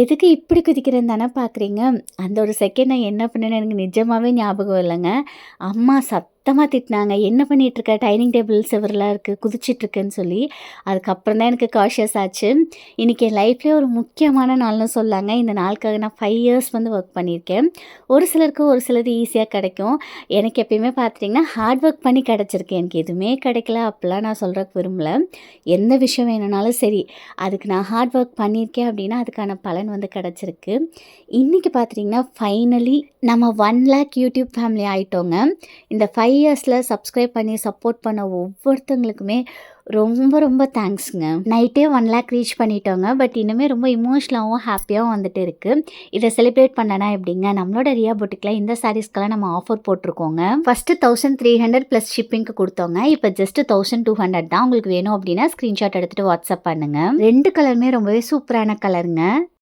எதுக்கு இப்படி குதிக்கிறேன்னு தானே பார்க்குறீங்க? அந்த ஒரு செகண்ட் நான் என்ன பண்ணேன்னு எனக்கு நிஜமாகவே ஞாபகம் இல்லைங்க. அம்மா சத் சத்தமாக திட்டினாங்க. என்ன பண்ணிகிட்ருக்க டைனிங் டேபிள் செவரெலாம் இருக்குது குதிச்சிட்ருக்குன்னு சொல்லி. அதுக்கப்புறம் தான் எனக்கு காஷியஸ் ஆச்சு. இன்றைக்கி என் லைஃப்லேயே ஒரு முக்கியமான நாள்னு சொல்லாங்க. இந்த நாளுக்காக நான் ஃபைவ் இயர்ஸ் வந்து ஒர்க் பண்ணியிருக்கேன். ஒரு சிலருக்கு ஒரு சிலது ஈஸியாக கிடைக்கும். எனக்கு எப்பயுமே பார்த்துட்டிங்கன்னா ஹார்ட் ஒர்க் பண்ணி கிடச்சிருக்கு. எனக்கு எதுவுமே கிடைக்கல. அப்படிலாம் நான் சொல்கிறக்கு விரும்பல. எந்த விஷயம் வேணும்னாலும் சரி அதுக்கு நான் ஹார்ட் ஒர்க் பண்ணியிருக்கேன் அப்படின்னா அதுக்கான பலன் வந்து கிடச்சிருக்கு. இன்றைக்கி பார்த்துட்டிங்கன்னா ஃபைனலி நம்ம ஒன் லேக் யூடியூப் ஃபேமிலி ஆகிட்டோங்க இந்த ஃபைவ் இயர்ஸில் சப்ஸ்கிரைப் பண்ணி சப்போர்ட் பண்ண ஒவ்வொருத்தங்களுக்குமே ரொம்ப ரொம்ப தேங்க்ஸுங்க நைட்டே ஒன் லேக் ரீச் பண்ணிட்டோங்க. பட் இன்னுமே ரொம்ப இமோஷ்னலாகவும் ஹாப்பியாகவும் வந்துட்டு இருக்குது இதை செலிப்ரேட் பண்ணனா எப்படிங்க? நம்மளோட ரியா பொட்டிக்கில் இந்த சாரீஸ்க்கெல்லாம் நம்ம offer போட்டிருக்கோங்க. First thousand three hundred plus ஷிப்பிங்க்கு கொடுத்தோங்க. இப்போ ஜஸ்ட் தௌசண்ட் டூ ஹண்ட்ரட் தான் உங்களுக்கு வேணும் அப்படின்னா ஸ்க்ரீன்ஷாட் எடுத்துகிட்டு வாட்ஸ்அப் பண்ணுங்கள் ரெண்டு கலருமே ரொம்பவே சூப்பரான கலருங்க